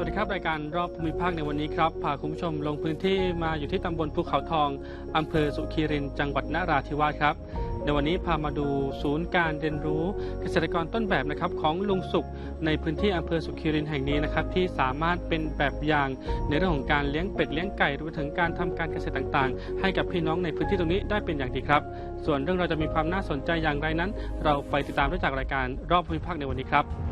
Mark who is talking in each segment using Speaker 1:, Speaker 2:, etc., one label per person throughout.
Speaker 1: สวัสดีครับ รายการรอบภูมิภาคในวันนี้ครับพาคุณผู้ชมลงพื้นที่มาอยู่ที่ตำบลภูเขาทองอำเภอสุขีรินจังหวัดนราธิวาสครับ ในวันนี้พามาดูศูนย์การเรียนรู้เกษตรกรต้นแบบนะครับของลุงสุขในพื้นที่อำเภอสุขีรินแห่งนี้นะครับที่สามารถเป็นแบบอย่างในเรื่องของการเลี้ยงเป็ดเลี้ยงไก่รวมถึงการทำการเกษตรต่างๆ ให้กับพี่น้องในพื้นที่ตรงนี้ได้เป็นอย่างดีครับ ส่วนเรื่องเราจะมีความน่าสนใจอย่างไรนั้น เราไปติดตามได้จากรายการรอบภูมิภาคในวันนี้ครับ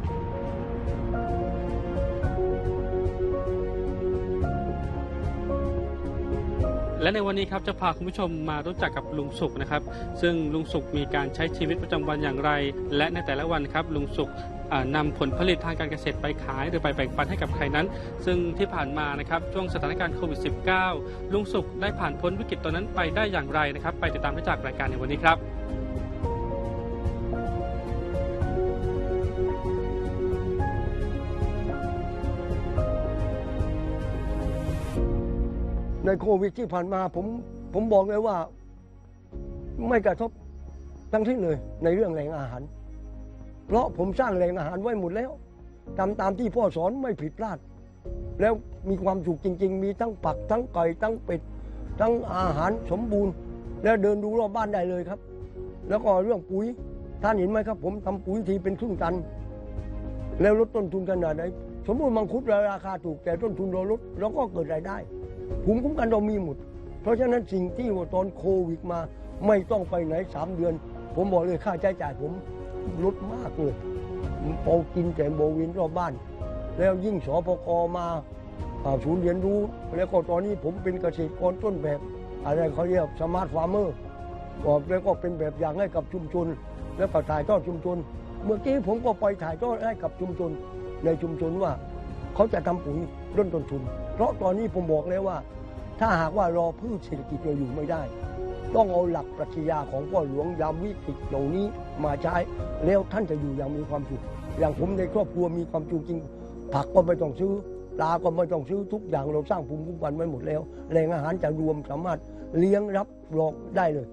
Speaker 1: และในวันนี้ครับจะพาคุณผู้ชมมารู้จักกับลุงสุขนะครับ ซึ่งลุงสุขมีการใช้ชีวิตประจำวันอย่างไร และในแต่ละวันครับลุงสุขนำนำผลผลิตทางการเกษตรไปขาย หรือไปแบ่งปันให้กับใครนั้น ซึ่งที่ผ่านมานะครับช่วงสถานการณ์โควิด -19 ลุงสุขได้ผ่านพ้นวิกฤตตอนนั้นไปได้อย่างไรนะครับ ไปติดตามได้จากรายการในวันนี้ครับ
Speaker 2: ในโควิดที่ผ่านมาผมผมบอกเลยว่า ไม่กระทบทั้งที่เลย ในเรื่องแหล่งอาหาร เพราะผมสร้างแหล่งอาหารไว้หมดแล้วทำตามที่พ่อสอนไม่ผิดพลาด แล้วมีความสุขจริง ๆ มีทั้งผักทั้งไก่ทั้งเป็ด ทั้งอาหารสมบูรณ์ แล้วเดินดูรอบบ้านได้เลยครับ แล้วก็เรื่องปุ๋ยท่านเห็นไหมครับ ผมทำปุ๋ยทีเป็นครึ่งตัน แล้วลดต้นทุนขนาดไหนสมมติมังคุดราคาถูกแต่ต้นทุนเราลดเราก็เกิดรายได้ ภูมิคุ้มกันเรามีหมด เพราะฉะนั้นสิ่งที่ว่าตอนโควิดมาไม่ต้องไปไหนสามเดือน ผมบอกเลยค่าใช้จ่ายผมลดมากเลยพอกินแต่โบวินรอบบ้าน แล้วยิ่งสพกมาอ่าศูนย์เรียนรู้ แล้วก็ตอนนี้ผมเป็นเกษตรกรต้นแบบ อะไรเขาเรียกสมาร์ทฟาร์มเมอร์แล้วก็เป็นแบบอย่างให้กับชุมชน แล้วก็ถ่ายทอดชุมชน เมื่อกี้ผมก็ไปถ่ายทอดให้กับชุมชนในชุมชนว่า เขาจะทำปุ๋ย ลดต้นทุน เพราะตอนนี้ผมบอกแล้วว่า ถ้าหากว่ารอพืชเศรษฐกิจเราอยู่ไม่ได้ ต้องเอาหลักปรัชญาของพ่อหลวงยามวิกฤตเหล่านี้มาใช้แล้วท่านจะอยู่อย่างมีความสุขอย่างผมในครอบครัวมีความสุจริง ผักก็ไม่ต้องซื้อปลาก็ไม่ต้องซื้อทุกอย่างเราสร้างภูมิคุ้มกันไว้หมดแล้วแหล่งอาหารจะรวมสามารถเลี้ยงรับรองได้เลย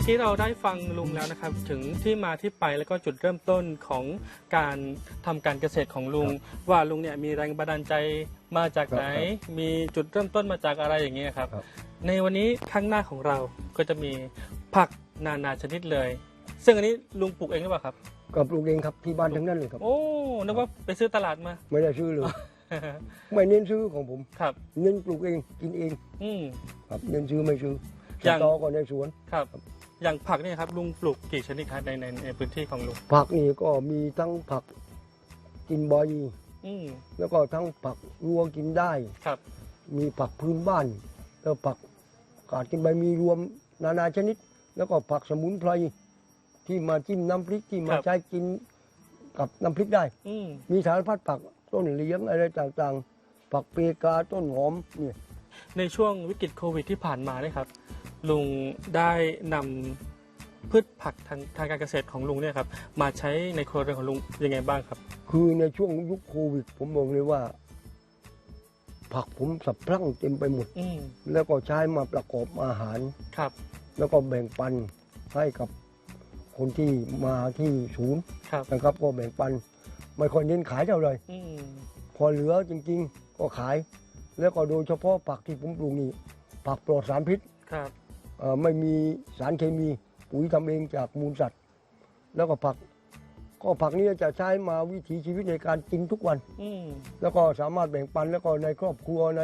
Speaker 1: มื่อกี้เราได้ฟังลุงแล้วนะครับถึงที่มาที่ไปแล้วก็จุดเริ่มต้นของการทำการเกษตรของลุง ว่าลุงเนี่ยมีแรงบันดาลใจมาจากไหน
Speaker 2: ครับ
Speaker 1: มีจุดเริ่มต้นมาจากอะไรอย่างเงี้ยครับ
Speaker 2: ครับ
Speaker 1: ในวันนี้ข้างหน้าของเราก็จะมีผักนานาชนิดเลย ซึ่งอันนี้ลุงปลูกเองหรือเปล่าครับ
Speaker 2: กับปลูกเองครับที่บ้านทั้งนั้นเลยครับ
Speaker 1: โอ้นึกว่าไปซื้อตลาดมา
Speaker 2: ไม่ได้ซื้อเลยไม่เน้นซื้อของผม
Speaker 1: ครับ
Speaker 2: เน้นปลูกเองกินเอง
Speaker 1: อืม
Speaker 2: ครับเน้นซื้อไม่ซื้อ
Speaker 1: อย่าง
Speaker 2: ตอก็ในสวน
Speaker 1: ครับ อย่างผักเนี่ยครับลุงปลูกกี่ชนิดครับในในในพื้นที่ของลุง
Speaker 2: ผักนี่ก็มีทั้งผักกินใบ
Speaker 1: อืม
Speaker 2: แล้วก็ทั้งผักรวงกินได้
Speaker 1: ครับ
Speaker 2: มีผักพื้นบ้าน แล้วผักกาดกินใบมีรวมนานาชนิด แล้วก็ผักสมุนไพรที่มาจิ้มน้ำพริกที่มาใช้กินกับน้ำพริกได้
Speaker 1: อืม
Speaker 2: มีสารพัดผักต้นเลี้ยงอะไรต่างๆ ผักเปกาต้นหอมเนี่ย
Speaker 1: ในช่วงวิกฤตโควิดที่ผ่านมาเนี่ยครับ ลุงได้นำพืชผักทางทางการเกษตรของลุงเนี่ยครับมาใช้ในครัวเรือนของลุงยังไงบ้างครับ
Speaker 2: คือในช่วงยุคโควิด ผมบอกเลยว่า ผักผมสับพรั่งเต็มไปหมด
Speaker 1: อืม
Speaker 2: แล้วก็ใช้มาประกอบอาหาร
Speaker 1: ครับ
Speaker 2: แล้วก็แบ่งปันให้กับคนที่มาที่ศูนย์
Speaker 1: ครับ
Speaker 2: นะครับ ก็แบ่งปัน ไม่ค่อยเน้นขายเท่าไหร่
Speaker 1: อืม
Speaker 2: พอเหลือจริง ๆ ก็ขาย แล้วก็โดยเฉพาะผักที่ผมปลูกนี่ผักปลอดสารพิษ
Speaker 1: ครับ
Speaker 2: เอ่อ ไม่มีสารเคมีปุ๋ยทำเองจากมูลสัตว์ แล้วก็ผัก ก็ผักนี้จะใช้มาวิถีชีวิตในการกินทุกวัน
Speaker 1: อืม
Speaker 2: แล้วก็สามารถแบ่งปันแล้วก็ในครอบครัวใน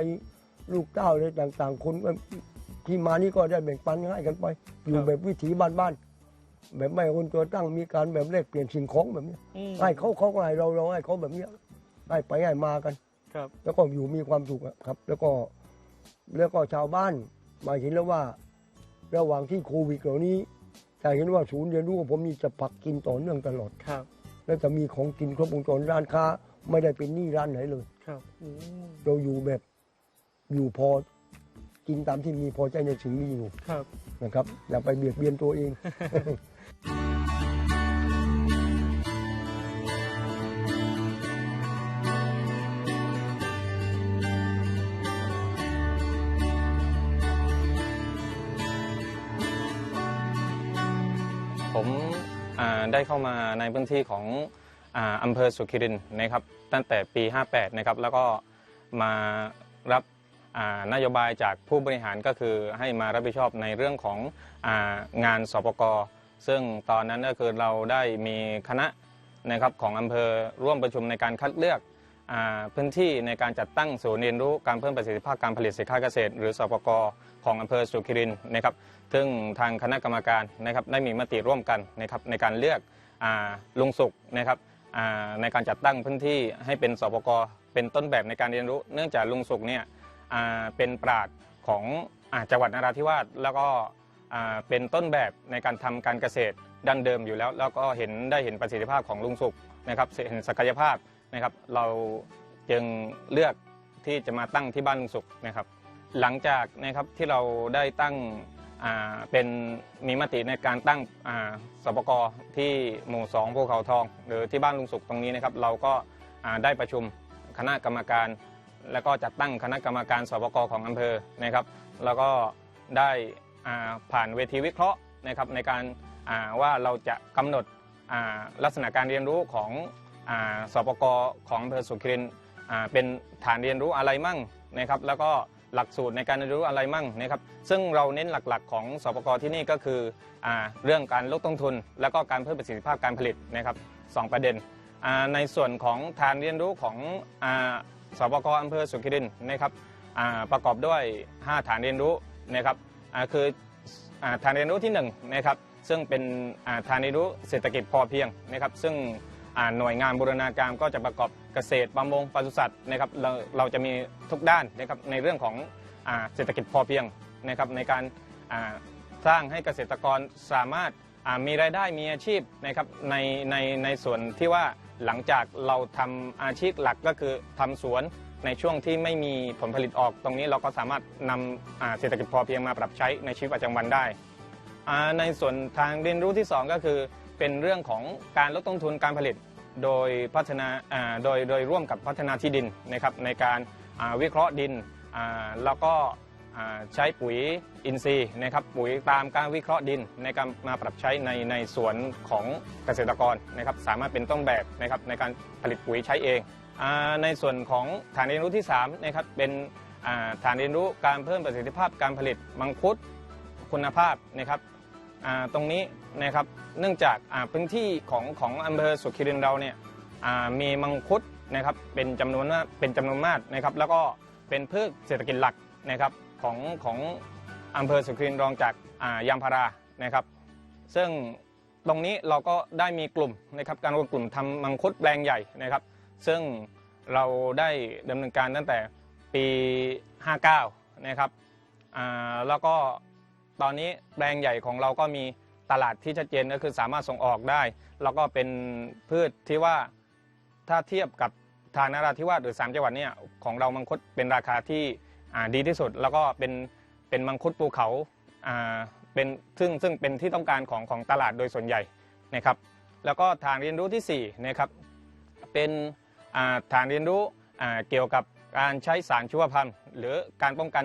Speaker 2: ลูกเต้าในต่าง ๆ คนก็ที่มานี่ก็ได้แบ่งปันให้กันไป อยู่แบบวิถีบ้านๆแบบไม่เอาคนตัวตั้งมีการแบบแลกเปลี่ยนสิ่งของแบบนี้
Speaker 1: อืม
Speaker 2: ให้เขาเขาก็ให้เราเราให้เขาแบบเนี้ยให้ไปให้มากัน
Speaker 1: ครับ
Speaker 2: แล้วก็อยู่มีความสุขอะครับ แล้วก็แล้วก็ชาวบ้านมาเห็นแล้วว่า ระหว่างที่โควิดเหล่านี้จะเห็นว่าศูนย์เรียนรู้ของผมนี่จะผักกินต่อเนื่องตลอด
Speaker 1: ครับ
Speaker 2: และจะมีของกินครบวงจรร้านค้า ไม่ได้เป็นหนี้ร้านไหนเลย
Speaker 1: ครับอืม
Speaker 2: เราอยู่แบบอยู่พอกินตามที่มีพอใจในสิ่งที่อยู่
Speaker 1: ครับ
Speaker 2: นะครับ อย่าไปเบียดเบียนตัวเอง
Speaker 3: ได้เข้ามาในพื้นที่ของอำเภอสุขิรินนะครับตั้งแต่ปี 58 นะครับแล้วก็มารับนโยบายจากผู้บริหารก็คือให้มารับผิดชอบในเรื่องของงานสปกซึ่งตอนนั้นก็คือเราได้มีคณะนะครับของอำเภอร่วมประชุมในการคัดเลือก พื้นที่ในการจัดตั้งศูนย์เรียนรู้การเพิ่มประสิทธิภาพการผลิตสินค้าเกษตร หรือสปกของอำเภอสุขิรินนะครับซึ่งทางคณะกรรมการนะครับได้มีมติร่วมกันนะครับในการเลือกอลุงสุขนะครับในการจัดตั้งพื้นที่ให้เป็นสปกเป็นต้นแบบในการเรียนรู้ เนื่องจากลุงสุขเนี่ยเป็นปราดของอจังหวัดนราธิวาสแล้วก็เป็นต้นแบบในการทำการเกษตรดั้งเดิมอยู่แล้ว แล้วก็เห็นได้เห็นประสิทธิภาพของลุงสุขนะครับเห็นศักยภาพ นะครับ เราจึงเลือกที่จะมาตั้งที่บ้านลุงสุขนะครับ หลังจากนะครับที่เราได้ตั้งเป็นมีมติในการตั้งสปกที่หมู่สองภูเขาทอง หรือที่บ้านลุงสุขตรงนี้นะครับ เราก็ได้ประชุมคณะกรรมการ แล้วก็จัดตั้งคณะกรรมการสปกของอำเภอนะครับ แล้วก็ได้ผ่านเวทีวิเคราะห์นะครับในการว่าเราจะกำหนดลักษณะการเรียนรู้ของ สปกของอำเภอสุขิรินเป็นฐานเรียนรู้อะไรมั่งนะครับ แล้วก็หลักสูตรในการเรียนรู้อะไรมั่งนะครับ ซึ่งเราเน้นหลักๆ ของสปกที่นี่ก็คืออเรื่องการลดต้นทุน แล้วก็การเพิ่มประสิทธิภาพการผลิตนะครับสองประเด็นในส่วนของฐานเรียนรู้ของอสปกอำเภอสุขิรินนะครับประกอบด้วย 5 ฐานเรียนรู้นะครับคืออฐานเรียนรู้ที่1นะครับซึ่งเป็นฐานเรียนรู้เศรษฐกิจพอเพียงนะครับ ซึ่ง หน่วยงานบูรณาการก็จะประกอบเกษตรประมงปศุสัตว์นะครับเราเราจะมีทุกด้านนะครับในเรื่องของอเศรษฐกิจพอเพียงนะครับในการสร้างให้เกษตรกรสามารถมีรายได้มีอาชีพนะครับในในในส่วนที่ว่าหลังจากเราทำอาชีพหลักก็คือทำสวนในช่วงที่ไม่มีผลผลิตออกตรงนี้เราก็สามารถนำเศรษฐกิจพอเพียงมาปรับใช้ในชีวิตประจำวันได้ ในส่วนทางเรียนรู้ที่ 2 ก็คือเป็นเรื่องของการลดต้นทุนการผลิต โดยพัฒนาโดยโดยร่วมกับพัฒนาที่ดินนะครับในการวิเคราะห์ดินแล้วก็ใช้ปุ๋ยอินทรีย์นะครับปุ๋ยตามการวิเคราะห์ดินในการมาปรับใช้ในในสวนของเกษตรกรนะครับสามารถเป็นต้นแบบนะครับในการผลิตปุ๋ยใช้เองอในส่วนของฐานเรียนรู้ที่3นะครับเป็นฐานเรียนรู้การเพิ่มประสิทธิภาพการผลิตมังคุดคุณภาพนะครับ ตรงนี้นะครับเนื่องจากพื้นที่ของของอำเภอสุขิรินเราเนี่ยมีมังคุดนะครับเป็นจำนวนมาเป็นจำนวนมากนะครับ แล้วก็เป็นพืชเศรษฐกิจหลักนะครับของของอำเภอสุขิรินรองจากยางพารานะครับ ซึ่งตรงนี้เราก็ได้มีกลุ่มนะครับการรวมกลุ่มทำมังคุดแปลงใหญ่นะครับ ซึ่งเราได้ดำเนินการตั้งแต่ปี 59 นะครับแล้วก็ ตอนนี้แปลงใหญ่ของเราก็มีตลาดที่ชัดเจนก็คือสามารถส่งออกได้ แล้วก็เป็นพืชที่ว่าถ้าเทียบกับทางนราธิวาสหรือ 3 จังหวัดเนี่ยของเรามังคุดเป็นราคาที่ดีที่สุด แล้วก็เป็นเป็นมังคุดภูเขาเป็นซึ่งซึ่งเป็นที่ต้องการของของตลาดโดยส่วนใหญ่นะครับ แล้วก็ฐานเรียนรู้ที่4นะครับเป็นอ่าฐานเรียนรู้เกี่ยวกับการใช้สารชีวพันธุ์หรือการป้องกัน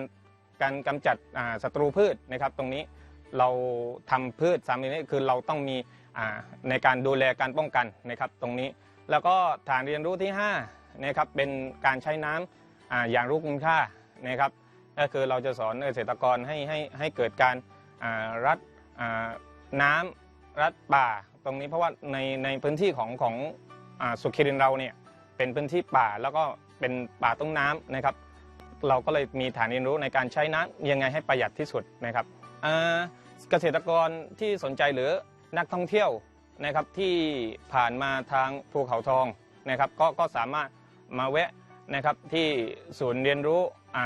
Speaker 3: การกำจัดศัตรูพืชนะครับ ตรงนี้เราทำพืชสามชนิดคือเราต้องมีในการดูแลการป้องกันนะครับ ตรงนี้แล้วก็ฐานเรียนรู้ที่5นะครับเป็นการใช้น้ำอ่าอย่างรู้คุณค่านะครับ ก็คือเราจะสอนเกษตรกรให้ให้ให้เกิดการรัดน้ำรัดป่า ตรงนี้เพราะว่าในในพื้นที่ของของอสุขิรินเราเนี่ยเป็นพื้นที่ป่าแล้วก็เป็นป่าต้นน้ำนะครับ เราก็เลยมีฐานเรียนรู้ในการใช้น้ำยังไงให้ประหยัดที่สุดนะครับเกษตรกรที่สนใจหรือนักท่องเที่ยวนะครับที่ผ่านมาทางภูเขาทองนะครับก็ก็สามารถมาแวะนะครับที่ศูนย์เรียนรู้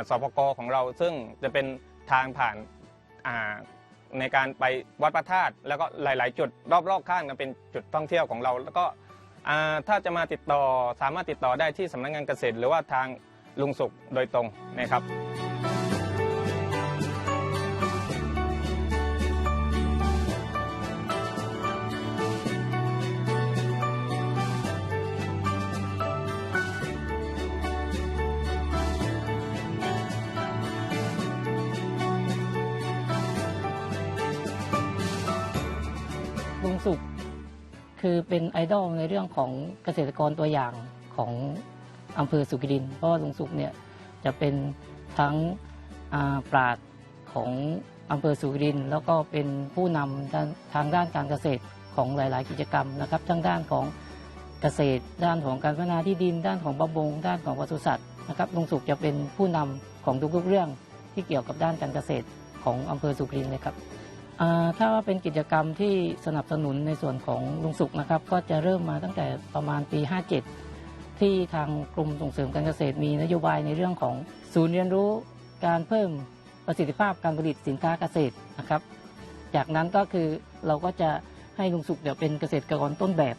Speaker 3: สปกของเรา ซึ่งจะเป็นทางผ่านในการไปวัดพระธาตุแล้วก็หลาย ๆ จุดรอบๆข้างกันเป็นจุดท่องเที่ยวของเรา แล้วก็ถ้าจะมาติดต่อสามารถติดต่อได้ที่สำนักงานเกษตร หรือว่าทาง ลุงสุขโดยตรงนะครับ
Speaker 4: ลุงคือเป็นไอดอลในเรื่องของเกษตรกรตัวอย่างของ อำเภอสุขิรินเพราะว่าลุงสุขเนี่ยจะเป็นทั้งปราดของอำเภอสุขิรินแล้วก็เป็นผู้นำด้าทางด้านการเกษตรของหลาย ๆ กิจกรรมนะครับ ทั้งด้านของเกษตร ด้านของการพัฒนาที่ดิน ด้านของประมงด้านของปศุสัตว์นะครับลุงสุขจะเป็นผู้นำของทุก ๆ เรื่องที่เกี่ยวกับด้านการเกษตรของอำเภอสุขิรินเลยครับถ้าว่าเป็นกิจกรรมที่สนับสนุนในส่วนของลุงสุขนะครับ ก็จะเริ่มมาตั้งแต่ประมาณปี 57 ที่ทางกรมส่งเสริมการเกษตรมีนโยบายในเรื่องของศูนย์เรียนรู้การเพิ่มประสิทธิภาพการผลิตสินค้าเกษตรนะครับ จากนั้นก็คือเราก็จะให้ลุงสุขเดี๋ยวเป็นเกษตรกรต้นแบบ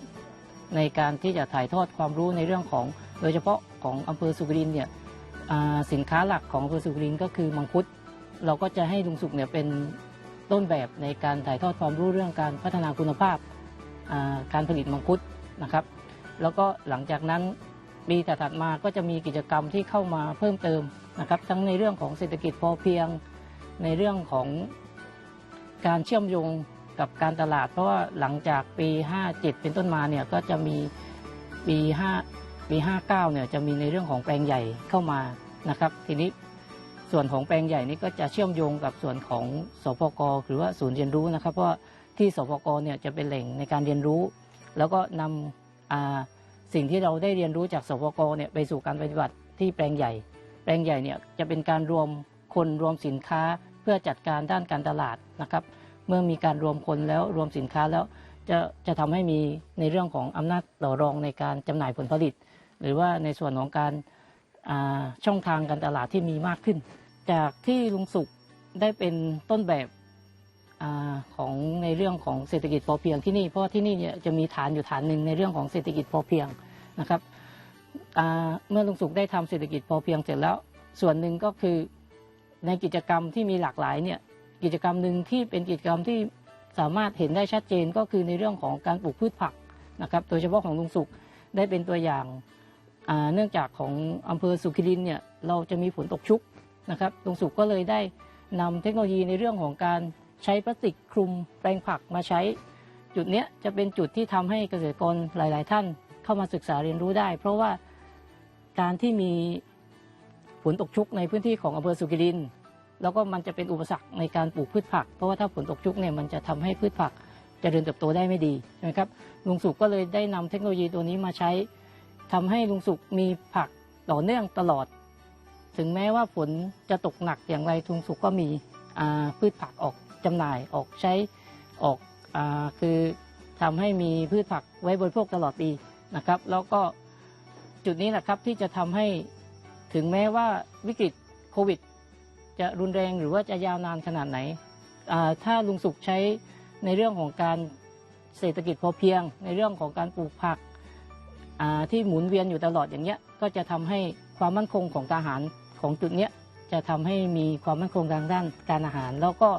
Speaker 4: ในการที่จะถ่ายทอดความรู้ในเรื่องของ โดยเฉพาะของอำเภอสุรินเนี่ยสินค้าหลักของอำเภอสุรินก็คือมังคุด เราก็จะให้ลุงสุขเนี่ยเป็นต้นแบบในการถ่ายทอดความรู้เรื่องการพัฒนาคุณภาพการผลิตมังคุดนะครับ แล้วก็หลังจากนั้น ปีถัดๆมาก็จะมีกิจกรรมที่เข้ามาเพิ่มเติมนะครับ ทั้งในเรื่องของเศรษฐกิจพอเพียง ในเรื่องของการเชื่อมโยงกับการตลาด เพราะว่าหลังจากปี 57 เป็นต้นมาเนี่ยก็จะมีปี5ปี59เนี่ยจะมีในเรื่องของแปลงใหญ่เข้ามานะครับ ทีนี้ส่วนของแปลงใหญ่นี้ก็จะเชื่อมโยงกับส่วนของสพกหรือว่าศูนย์เรียนรู้นะครับ เพราะที่สพกเนี่ยจะเป็นแหล่งในการเรียนรู้ แล้วก็นำอ่า สิ่งที่เราได้เรียนรู้จากสพกเนี่ยไปสู่การปฏิบัติที่แปลงใหญ่ แปลงใหญ่เนี่ยจะเป็นการรวมคนรวมสินค้าเพื่อจัดการด้านการตลาดนะครับ เมื่อมีการรวมคนแล้วรวมสินค้าแล้วจะจะทำให้มีในเรื่องของอำนาจต่อรองในการจำหน่ายผลผลิต หรือว่าในส่วนของการช่องทางการตลาดที่มีมากขึ้น จากที่ลุงสุขได้เป็นต้นแบบ ของในเรื่องของเศรษฐกิจพอเพียงที่นี่ เพราะที่นี่เนี่ยจะมีฐานอยู่ฐานหนึ่งในเรื่องของเศรษฐกิจพอเพียงนะครับเมื่อลุงสุขได้ทำเศรษฐกิจพอเพียงเสร็จแล้ว ส่วนหนึ่งก็คือในกิจกรรมที่มีหลากหลายเนี่ยกิจกรรมหนึ่งที่เป็นกิจกรรมที่สามารถเห็นได้ชัดเจนก็คือในเรื่องของการปลูกพืชผักนะครับ โดยเฉพาะของลุงสุขได้เป็นตัวอย่างเนื่องจากของอำเภอสุขิรินเนี่ยเราจะมีฝนตกชุกนะครับลุงสุขก็เลยได้นำเทคโนโลยีในเรื่องของการ ใช้พลาสติกคลุมแปลงผักมาใช้ จุดเนี้ยจะเป็นจุดที่ทำให้เกษตรกรหลาย ๆ ท่านเข้ามาศึกษาเรียนรู้ได้ เพราะว่าการที่มีฝนตกชุกในพื้นที่ของอำเภอสุกิรินแล้วก็มันจะเป็นอุปสรรคในการปลูกพืชผัก เพราะว่าถ้าฝนตกชุกเนี่ยมันจะทำให้พืชผักเจริญเติบโตได้ไม่ดีใช่ไหมครับลุงสุขก็เลยได้นำเทคโนโลยีตัวนี้มาใช้ทำให้ลุงสุขมีผักต่อเนื่องตลอด ถึงแม้ว่าฝนจะตกหนักอย่างไรทุงสุกก็มีพืชผักออก จำหน่ายออกใช้ออกอคือทำให้มีพืชผักไว้บริโภคตลอดปีนะครับ แล้วก็จุดนี้แหละครับที่จะทำให้ถึงแม้ว่าวิกฤตโควิด จะรุนแรงหรือว่าจะยาวนานขนาดไหน ถ้าลุงสุขใช้ในเรื่องของการเศรษฐกิจพอเพียง ในเรื่องของการปลูกผักที่หมุนเวียนอยู่ตลอดอย่างเงี้ยก็จะทำให้ความมั่นคงของทหารของจุดเนี้ยจะทำให้มีความมั่นคงทางด้านการอาหาร แล้วก็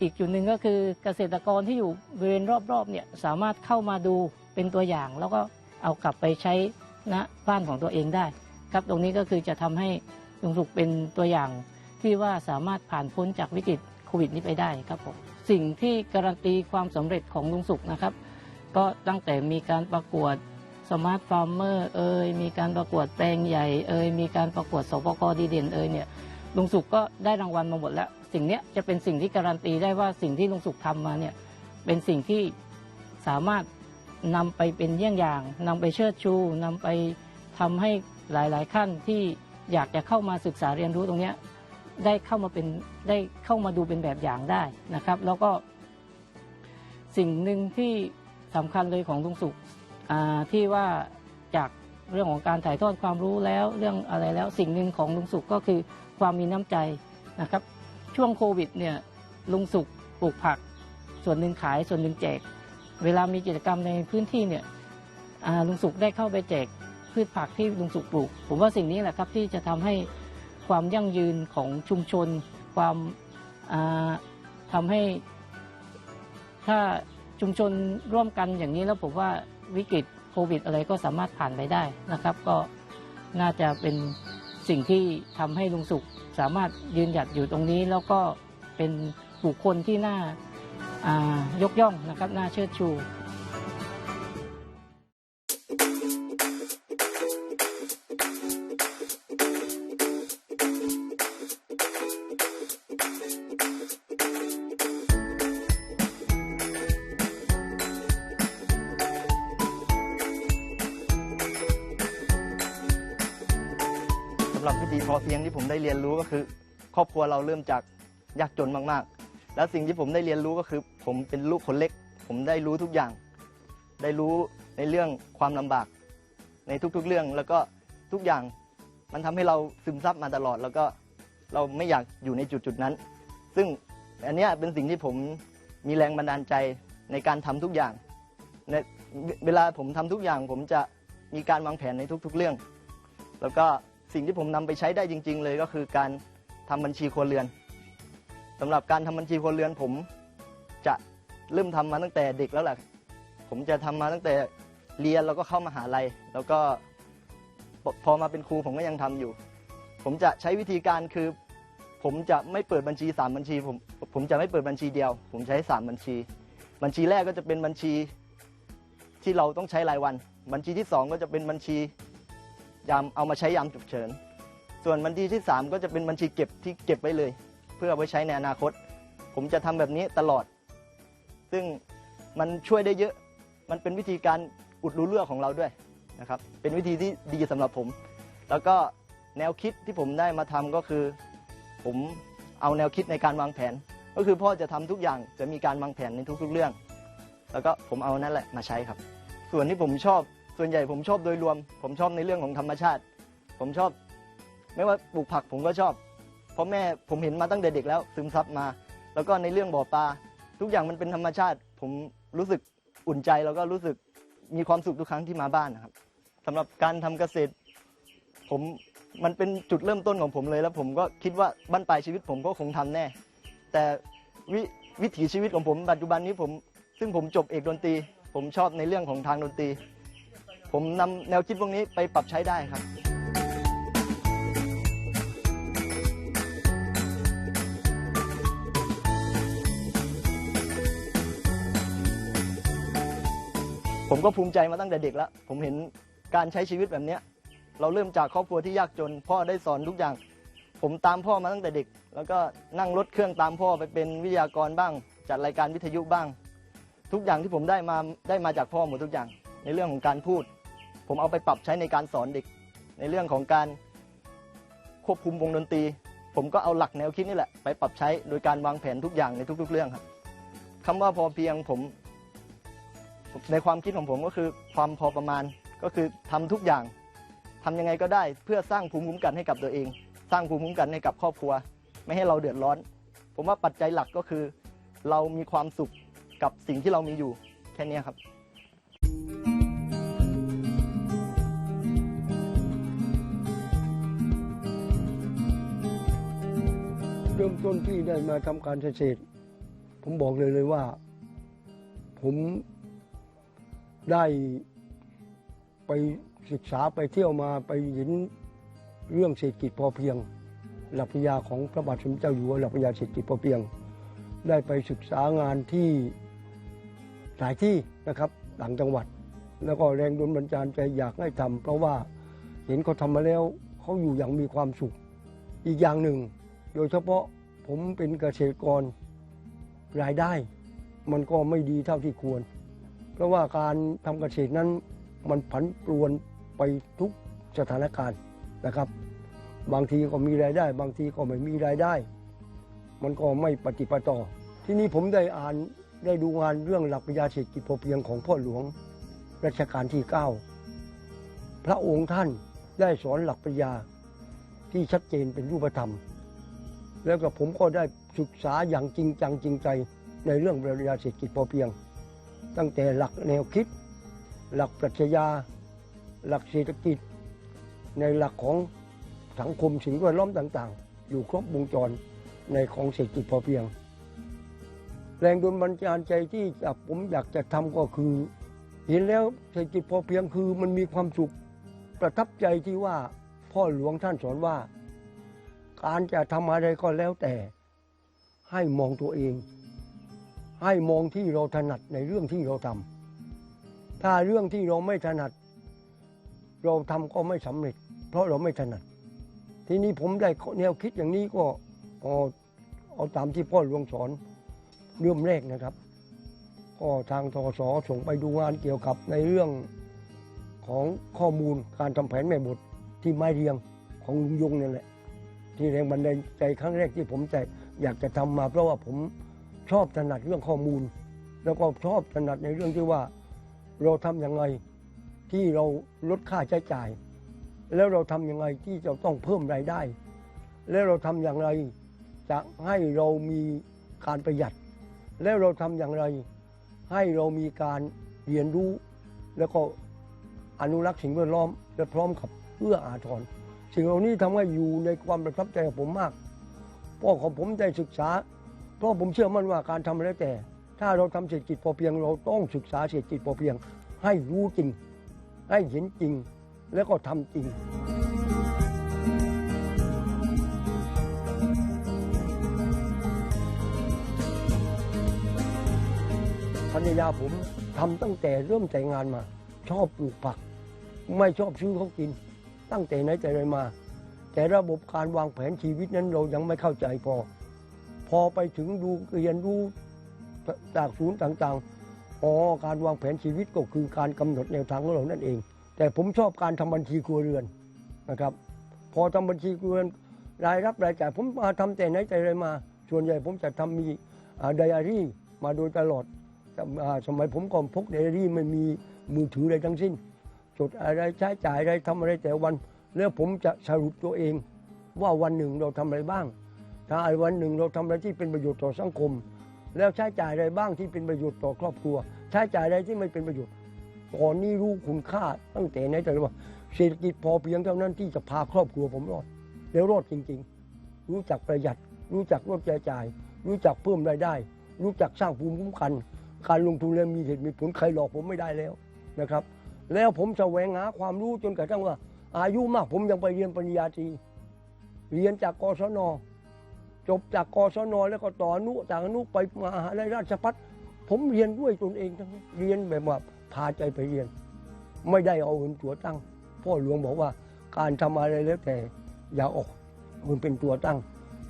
Speaker 4: อีกจุดหนึ่งก็คือเกษตรกรที่อยู่บริเวณรอบๆเนี่ยสามารถเข้ามาดูเป็นตัวอย่าง แล้วก็เอากลับไปใช้ณบ้านของตัวเองได้ ครับตรงนี้ก็คือจะทำให้ลุงสุขเป็นตัวอย่างที่ว่าสามารถผ่านพ้นจากวิกฤตโควิดนี้ไปได้ครับผมสิ่งที่การันตีความสำเร็จของลุงสุขนะครับ ก็ตั้งแต่มีการประกวดสมาร์ทฟาร์มเมอร์เอ่ยมีการประกวดแปลงใหญ่เอ่ยมีการประกวดสปกดีเด่นเอ่ยเนี่ยลุงสุขก็ได้รางวัลมาหมดแล้ว สิ่งนี้จะเป็นสิ่งที่การันตีได้ว่าสิ่งที่ลุงสุขทำมาเนี่ยเป็นสิ่งที่สามารถนำไปเป็นเยี่ยงอย่างนำไปเชิดชูนำไปทำให้หลาย ๆ ขั้นที่อยากจะเข้ามาศึกษาเรียนรู้ตรงนี้ได้เข้ามาเป็นได้เข้ามาดูเป็นแบบอย่างได้นะครับ แล้วก็ สิ่งหนึ่งที่สำคัญเลยของลุงสุขที่ว่าจากเรื่องของการถ่ายทอดความรู้แล้วเรื่องอะไรแล้ว สิ่งหนึ่งของลุงสุขก็คือความมีน้ำใจนะครับ ช่วงโควิดเนี่ยลุงสุขปลูกผัก ส่วนหนึ่งขายส่วนหนึ่งแจก เวลามีกิจกรรมในพื้นที่เนี่ยลุงสุขได้เข้าไปแจกพืชผักที่ลุงสุขปลูก ผมว่าสิ่งนี้แหละครับที่จะทำให้ความยั่งยืนของชุมชน ความาทำให้ถ้าชุมชนร่วมกันอย่างนี้แล้วผมว่าวิกฤตโควิดอะไรก็สามารถผ่านไปได้นะครับ ก็น่าจะเป็นสิ่งที่ทำให้ลุงสุข สามารถยืนหยัดอยู่ตรงนี้ แล้วก็เป็นบุคคลที่น่ายกย่องนะครับน่าเชิดชู
Speaker 5: หรับวิธีพอเพียงที่ผมได้เรียนรู้ก็คือ ครอบครัวเราเริ่มจากยากจนมากๆ แล้วสิ่งที่ผมได้เรียนรู้ก็คือ ผมเป็นลูกคนเล็ก ผมได้รู้ทุกอย่าง ได้รู้ในเรื่องความลำบาก ในทุกๆเรื่องแล้วก็ทุกอย่างมันทำให้เราซึมซับมาตลอด แล้วก็เราไม่อยากอยู่ในจุดๆนั้น ซึ่งอันนี้เป็นสิ่งที่ผมมีแรงบันดาลใจในการทำทุกอย่างในเวลาผมทำทุกอย่างผมจะมีการวางแผนในทุก ๆ เรื่อง แล้วก็ สิ่งที่ผมนำไปใช้ได้จริง ๆ เลยก็คือการทำบัญชีครัวเรือนสำหรับการทำบัญชีครัวเรือนผมจะเริ่มทำมาตั้งแต่เด็กแล้วแหละผมจะทำมาตั้งแต่เรียนแล้วก็เข้ามหาลัยแล้วก็พอพอมาเป็นครูผมก็ยังทำอยู่ ผมจะใช้วิธีการคือ ผมจะไม่เปิดบัญชีสามบัญชีผมผมจะไม่เปิดบัญชีเดียว ผมใช้สามบัญชี บัญชีแรกก็จะเป็นบัญชีที่เราต้องใช้รายวัน บัญชีที่สองก็จะเป็นบัญชี ยามเอามาใช้ยามฉุกเฉิน ส่วนบัญชีที่สามก็จะเป็นบัญชีเก็บที่เก็บไว้เลย เพื่อเอาไว้ใช้ในอนาคต ผมจะทำแบบนี้ตลอด ซึ่งมันช่วยได้เยอะ มันเป็นวิธีการอุดรูเลือกของเราด้วยนะครับ เป็นวิธีที่ดีสำหรับผม แล้วก็แนวคิดที่ผมได้มาทำก็คือ ผมเอาแนวคิดในการวางแผน ก็คือพ่อจะทำทุกอย่างจะมีการวางแผนในทุกๆเรื่อง แล้วก็ผมเอานั่นแหละมาใช้ครับ ส่วนที่ผมชอบ ส่วนใหญ่ผมชอบโดยรวม ผมชอบในเรื่องของธรรมชาติ ผมชอบ ไม่ว่าปลูกผักผมก็ชอบ เพราะแม่ผมเห็นมาตั้งแต่เด็กแล้วซึมซับมา แล้วก็ในเรื่องบ่อปลาทุกอย่างมันเป็นธรรมชาติ ผมรู้สึกอุ่นใจแล้วก็รู้สึกมีความสุขทุกครั้งที่มาบ้านนะครับสำหรับการทำเกษตร ผมมันเป็นจุดเริ่มต้นของผมเลยแล้ว ผมก็คิดว่าบ้านปลายชีวิตผมก็คงทำแน่ แต่ววิถีชีวิตของผมปัจจุบันนี้ผม ซึ่งผมจบเอกดนตรี ผมชอบในเรื่องของทางดนตรี ผมนำแนวคิดพวกนี้ไปปรับใช้ได้ครับ ผมก็ภูมิใจมาตั้งแต่เด็กแล้ว ผมเห็นการใช้ชีวิตแบบเนี้ย เราเริ่มจากครอบครัวที่ยากจน พ่อได้สอนทุกอย่าง ผมตามพ่อมาตั้งแต่เด็ก แล้วก็นั่งรถเครื่องตามพ่อไปเป็นวิทยากรบ้าง จัดรายการวิทยุบ้าง ทุกอย่างที่ผมได้มาได้มาจากพ่อหมดทุกอย่าง ในเรื่องของการพูด ผมเอาไปปรับใช้ในการสอนเด็ก ในเรื่องของการควบคุมวงดนตรี ผมก็เอาหลักแนวคิดนี่แหละไปปรับใช้โดยการวางแผนทุกอย่างในทุก ๆ เรื่องครับคำว่าพอเพียงผมในความคิดของผมก็คือความพอประมาณก็คือทำทุกอย่างทำยังไงก็ได้เพื่อสร้างภูมิคุ้มกันให้กับตัวเอง สร้างภูมิคุ้มกันให้กับครอบครัว ไม่ให้เราเดือดร้อน ผมว่าปัจจัยหลักก็คือ เรามีความสุขกับสิ่งที่เรามีอยู่แค่นี้ครับ
Speaker 2: เริ่มต้นที่ได้มาทำการเกษตร ผมบอกเลยเลยว่า ผมได้ไปศึกษาไปเที่ยวมาไปเห็นเรื่องเศรษฐกิจพอเพียง หลักปริญญาของพระบาทสมเด็จเจ้าอยู่หัวหลักปริญญาเศรษฐกิจพอเพียง ได้ไปศึกษางานที่หลายที่นะครับต่างจังหวัด แล้วก็แรงดลบันดาลใจอยากให้ทำเพราะว่าเห็นเขาทำมาแล้วเขาอยู่อย่างมีความสุข อีกอย่างหนึ่ง โดยเฉพาะผมเป็นเกษตรกรรายได้ มันก็ไม่ดีเท่าที่ควร เพราะว่าการทำเกษตรนั้นมันผันปรวนไปทุกสถานการณ์นะครับ บางทีก็มีรายได้ บางทีก็ไม่มีรายได้ มันก็ไม่ปฏิปต่อ ที่นี้ผมได้อ่านได้ดูงานเรื่องหลักปริญญาเศรษฐกิจพอเพียงของพ่อหลวงรัชกาลที่ 9 พระองค์ท่านได้สอนหลักปริญญาที่ชัดเจนเป็นรูปธรรม แล้วก็ผมก็ได้ศึกษาอย่างจริงจังจริงใจในเรื่องปริญญาเศรษฐกิจพอเพียง ตั้งแต่หลักแนวคิด หลักปรัชญา หลักเศรษฐกิจ ในหลักของสังคมสิ่งแวดล้อมต่างๆ อยู่ครบวงจรในของเศรษฐกิจพอเพียง แรงดลบันดาลใจที่ผมอยากจะทำก็คือ เห็นแล้วเศรษฐกิจพอเพียงคือมันมีความสุขประทับใจที่ว่าพ่อหลวงท่านสอนว่า การจะทำอะไรก็แล้วแต่ ให้มองตัวเอง ให้มองที่เราถนัดในเรื่องที่เราทำถ้าเรื่องที่เราไม่ถนัด เราทำก็ไม่สำเร็จ เพราะเราไม่ถนัด ทีนี้ผมได้แนวคิดอย่างนี้ก็เอาเอาตามที่พ่อหลวงสอนเริ่มแรกนะครับ ก็ทางทศส่งไปดูงานเกี่ยวกับในเรื่องของข้อมูลการทำแผนแม่บทที่ไม้เรียงของลุงยงนี่แหละ ที่แรงบันดาลใจครั้งแรกที่ผมจะอยากจะทำมา เพราะว่าผมชอบถนัดเรื่องข้อมูล แล้วก็ชอบถนัดในเรื่องที่ว่า เราทำยังไงที่เราลดค่าใช้จ่าย แล้วเราทำยังไงที่จะต้องเพิ่มรายได้ แล้วเราทำอย่างไรจะให้เรามีการประหยัด แล้วเราทำอย่างไร ให้เรามีการเรียนรู้ แล้วก็อนุรักษ์สิ่งแวดล้อมและพร้อมกับเอื้ออาทร สิ่งเหล่านี้ทำให้อยู่ในความประทับใจของผมมากพราะของผมได้ศึกษา เพราะผมเชื่อมั่นว่าการทำอะไรแต่ ถ้าเราทำเศรษฐกิจพอเพียง เราต้องศึกษาเศรษฐกิจพอเพียง ให้รู้จริง ให้เห็นจริง แล้วก็ทำจริงภรรยาผมทำตั้งแต่เริ่มแต่งงานมา ชอบปลูกผัก ไม่ชอบซื้อเขากิน ตั้งแต่ไหนแต่ไรมา แต่ระบบการวางแผนชีวิตนั้นเรายังไม่เข้าใจพอ พอไปถึงดูเรียนรู้จากศูนย์ต่างๆอ๋อการวางแผนชีวิตก็คือการกำหนดแนวทางของเรานั่นเอง แต่ผมชอบการทำบัญชีครัวเรือนนะครับ พอทำบัญชีครัวเรือนรายรับรายจ่ายผมมาทำแต่ไหนแต่ไรมา ส่วนใหญ่ผมจะทำมีไดอารี่มาโดยตลอดสมัยผมก่อนพกไดอารี่ไม่มีมือถืออะไรทั้งสิ้น จดอะไรใช้จ่ายอะไรทำอะไรแต่วัน แล้วผมจะสรุปตัวเอง ว่าวันหนึ่งเราทำอะไรบ้าง ถ้าวันหนึ่งเราทำอะไรที่เป็นประโยชน์ต่อสังคม แล้วใช้จ่ายอะไรบ้างที่เป็นประโยชน์ต่อครอบครัว ใช้จ่ายอะไรที่ไม่เป็นประโยชน์ตอนนี้รู้คุณค่าตั้งแต่ไหนแต่ว่าเศรษฐกิจพอเพียงเท่านั้นที่จะพาครอบครัวผมรอดแล้วรอดจริง ๆ รู้จักประหยัด รู้จักลดรายจ่าย รู้จักเพิ่มรายได้ รู้จักสร้างภูมิคุ้มกัน การลงทุนแล้วมีเหตุมีผลใครหลอกผมไม่ได้แล้วนะครับ แล้วผมแสวงหาความรู้จนกระทั่งว่า อายุมากผมยังไปเรียนปริญญาตรีเรียนจากกศนจบจากกศนแล้วก็ต่อนุจากอนุไปมหาลัยราชพัฒผมเรียนด้วยตนเองทั้งนั้นเรียนแบบว่าพาใจไปเรียน ไม่ได้เอาเงินตัวตั้ง พ่อหลวงบอกว่าการทำอะไรแล้วแต่อย่าออกเงินเป็นตัวตั้ง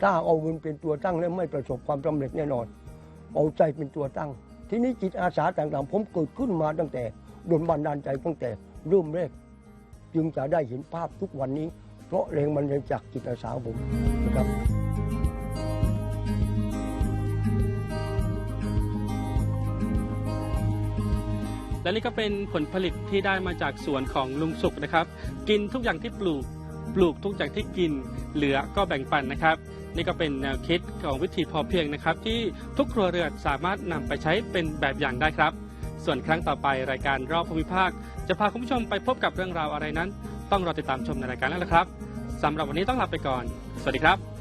Speaker 2: ถ้าเอาเงินเป็นตัวตั้งแล้วไม่ประสบความสำเร็จแน่นอน เอาใจเป็นตัวตั้ง ทีนี้จิตอาสาต่างๆ ผมเกิดขึ้นมาตั้งแต่ ดนบันดาลใจตั้งแต่เริ่มแรก จึงจะได้เห็นภาพทุกวันนี้ เพราะแรงบันดาลจากจิตอาสาของผมนะครับ
Speaker 1: และนี่ก็เป็นผลผลิตที่ได้มาจากสวนของลุงสุขนะครับ กินทุกอย่างที่ปลูก ปลูกทุกอย่างที่กิน เหลือก็แบ่งปันนะครับ นี่ก็เป็นแนวคิดของวิธีพอเพียงนะครับ ที่ทุกครัวเรือนสามารถนำไปใช้เป็นแบบอย่างได้ครับ ส่วนครั้งต่อไปรายการรอบภูมิภาค จะพาคุณผู้ชมไปพบกับเรื่องราวอะไรนั้น ต้องรอติดตามชมในรายการแล้วละครับสำหรับวันนี้ต้องลาไปก่อน สวัสดีครับ